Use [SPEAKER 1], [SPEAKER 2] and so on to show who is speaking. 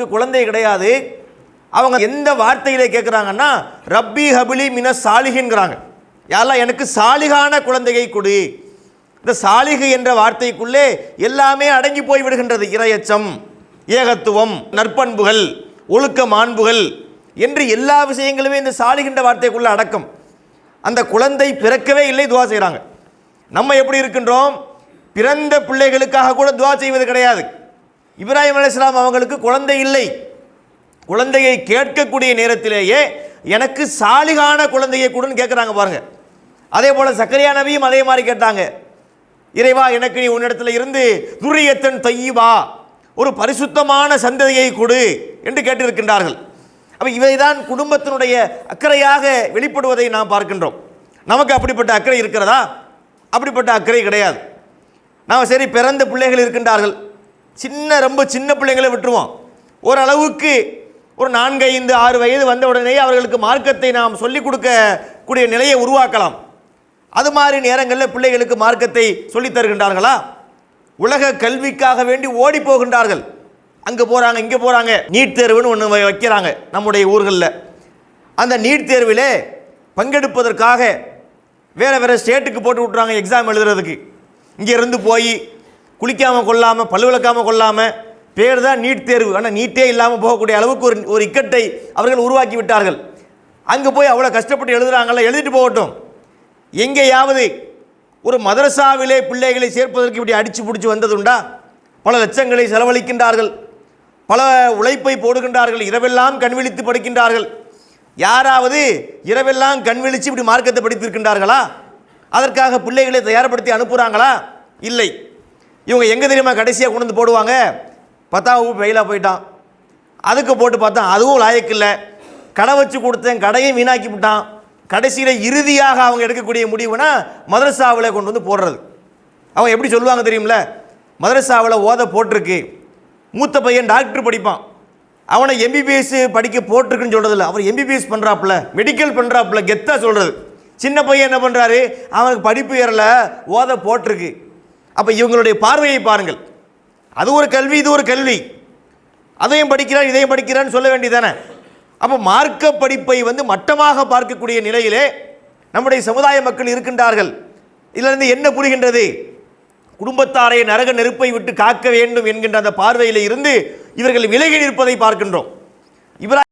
[SPEAKER 1] அவர்களுக்கு குழந்தை கிடையாது. அவங்க எந்த வார்த்தையிலே கேட்குறாங்கன்னா ரப்பி ஹபிலி மின சாலிகின்கிறாங்க யாரெல்லாம் எனக்கு சாலிகான குழந்தையை கொடு. இந்த சாலிகு என்ற வார்த்தைக்குள்ளே எல்லாமே அடங்கி போய் விடுகின்றது. இரையச்சம் ஏகத்துவம் நற்பண்புகள் ஒழுக்க மாண்புகள் என்று எல்லா விஷயங்களுமே இந்த சாலிகின்ற வார்த்தைக்குள்ளே அடக்கம். அந்த குழந்தை பிறக்கவே இல்லை துவா செய்கிறாங்க நம்ம எப்படி இருக்கின்றோம்? பிறந்த பிள்ளைகளுக்காக கூட துவா செய்வது கிடையாது. இப்ராஹிம் அலைஹிஸ்ஸலாம் அவங்களுக்கு குழந்தை இல்லை. குழந்தையை கேட்கக்கூடிய நேரத்திலேயே எனக்கு சாலிகான குழந்தையை கொடுன்னு கேட்குறாங்க பாருங்க. அதே போல் சக்கரியா நபியும் அதே மாதிரி கேட்டாங்க. இறைவா எனக்கு நீ உன்னிடத்தில் இருந்து துரியத்தன் தையீவா ஒரு பரிசுத்தமான சந்ததியை கொடு என்று கேட்டிருக்கின்றார்கள். அப்போ இவைதான் குடும்பத்தினுடைய அக்கறையாக வெளிப்படுவதை நாம் பார்க்கின்றோம். நமக்கு அப்படிப்பட்ட அக்கறை இருக்கிறதா? அப்படிப்பட்ட அக்கறை கிடையாது. நாம் சரி பிறந்த பிள்ளைகள் இருக்கின்றார்கள். சின்ன ரொம்ப சின்ன பிள்ளைங்களை விட்டுருவோம். ஓரளவுக்கு ஒரு நான்கு ஐந்து ஆறு வயது வந்த உடனே அவர்களுக்கு மார்க்கத்தை நாம் சொல்லிக் கொடுக்கக்கூடிய நிலையை உருவாக்கலாம். அது மாதிரி நேரங்களில் பிள்ளைகளுக்கு மார்க்கத்தை சொல்லித் தருகின்றார்களா? உலக கல்விக்காக வேண்டி ஓடி போகின்றார்கள். அங்கே போகிறாங்க இங்கே போகிறாங்க நீட் தேர்வுன்னு ஒன்று வைக்கிறாங்க நம்முடைய ஊர்களில். அந்த நீட் தேர்விலே பங்கெடுப்பதற்காக வேறு வேறு ஸ்டேட்டுக்கு போட்டு விட்றாங்க எக்ஸாம் எழுதுறதுக்கு. இங்கே இருந்து போய் குளிக்காமல் கொள்ளாமல் பல்லுவிளக்காமல் கொள்ளாமல் பேர் தான் நீட் தேர்வு. ஆனால் நீட்டே இல்லாமல் போகக்கூடிய அளவுக்கு ஒரு ஒரு இக்கட்டை அவர்கள் உருவாக்கி விட்டார்கள். அங்கே போய் அவ்வளோ கஷ்டப்பட்டு எழுதுறாங்கல்ல எழுதிட்டு போகட்டும். எங்கேயாவது ஒரு மதரசாவிலே பிள்ளைகளை சேர்ப்பதற்கு இப்படி அடித்து பிடிச்சி வந்ததுண்டா? பல லட்சங்களை செலவழிக்கின்றார்கள். பல உழைப்பை போடுகின்றார்கள். இரவெல்லாம் கண்விழித்து படிக்கின்றார்கள். யாராவது இரவெல்லாம் கண்விழித்து இப்படி மார்க்கத்தை படித்திருக்கின்றார்களா? அதற்காக பிள்ளைகளை தயார்படுத்தி அனுப்புகிறாங்களா இல்லை. இவங்க எங்கே தெரியுமா கடைசியாக கொண்டு வந்து போடுவாங்க? பத்தாம் வகுப்பு ஃபெயிலாக போயிட்டான். அதுக்கு போட்டு பார்த்தா அதுவும் லாயக்கில்லை கடை வச்சு கொடுத்தேன் கடையை வீணாக்கி விட்டான். கடைசியில் இறுதியாக அவங்க எடுக்கக்கூடிய முடிவுனா மதரசாவில் கொண்டு வந்து போடுறது. அவங்க எப்படி சொல்லுவாங்க தெரியுமில மதரசாவில் ஓத போட்டிருக்கு. மூத்த பையன் டாக்டர் படிப்பான். அவனை எம்பிபிஎஸ் படிக்க போட்டிருக்குன்னு சொல்கிறதில்ல அவர் எம்பிபிஎஸ் பண்ணுறாப்புல மெடிக்கல் பண்ணுறாப்புல கெத்தாக சொல்கிறது சின்ன பையன் என்ன பண்ணுறாரு அவனுக்கு படிப்பு ஏறல ஓத போட்டிருக்கு. அப்போ இவங்களுடைய பார்வையை பாருங்கள். அது ஒரு கல்வி இது ஒரு கல்வி. அதையும் படிக்கிறான் இதையும் படிக்கிறான்னு சொல்ல வேண்டியதானே அப்போ மார்க்க படிப்பை வந்து மட்டமாக பார்க்கக்கூடிய நிலையிலே நம்முடைய சமுதாய மக்கள் இருக்கின்றார்கள். இதிலிருந்து என்ன புரிகின்றது? குடும்பத்தாரை நரக நெருப்பை விட்டு காக்க வேண்டும் என்கின்ற அந்த பார்வையில் இருந்து இவர்கள் விலகி நிற்பதை பார்க்கின்றோம். இவரா